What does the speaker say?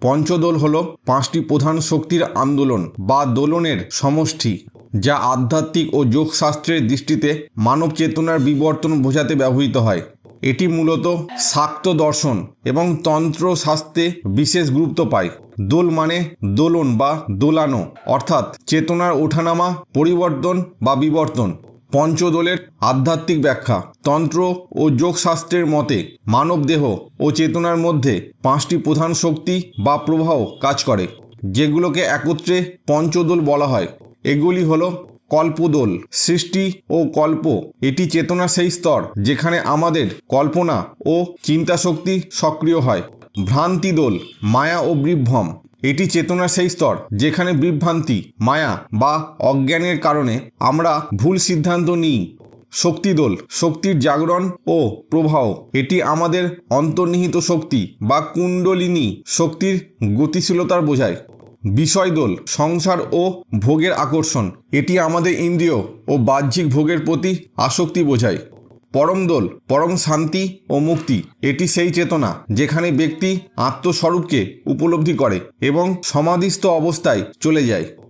পঞ্চদোল হল পাঁচটি প্রধান শক্তির আন্দোলন বা দোলনের সমষ্টি, যা আধ্যাত্মিক ও যোগশাস্ত্রের দৃষ্টিতে মানব চেতনার বিবর্তন বোঝাতে ব্যবহৃত হয়। এটি মূলত শাক্ত দর্শন এবং তন্ত্র শাস্ত্রে বিশেষ গুরুত্ব পায়। দোল মানে দোলন বা দোলানো, অর্থাৎ চেতনার ওঠানামা, পরিবর্তন বা বিবর্তন। পঞ্চদোলের আধ্যাত্মিক ব্যাখ্যা। তন্ত্র ও যোগশাস্ত্রের মতে মানব দেহ ও চেতনার মধ্যে পাঁচটি প্রধান শক্তি বা প্রবাহ কাজ করে, যেগুলোকে একত্রে পঞ্চদোল বলা হয়। এগুলি হলো কল্পদোল, সৃষ্টি ও কল্প। এটি চেতনার সেই স্তর যেখানে আমাদের কল্পনা ও চিন্তাশক্তি সক্রিয় হয়। ভ্রান্তি দোল মায়া ও বিভ্রম এটি চেতনার সেই স্তর যেখানে বিভ্রান্তি, মায়া বা অজ্ঞানের কারণে আমরা ভুল সিদ্ধান্ত নিই। শক্তিদোল শক্তির জাগরণ ও প্রবাহ, এটি আমাদের অন্তর্নিহিত শক্তি বা কুণ্ডলিনী শক্তির গতিশীলতার বোঝায়। বিষয়দোল সংসার ও ভোগের আকর্ষণ, এটি আমাদের ইন্দ্রিয় ও বাহ্যিক ভোগের প্রতি আসক্তি বোঝায়। পরম দোল, পরম শান্তি ও মুক্তি, এটি সেই চেতনা যেখানে ব্যক্তি আত্মস্বরূপকে উপলব্ধি করে এবং সমাধিস্থ অবস্থায় চলে যায়।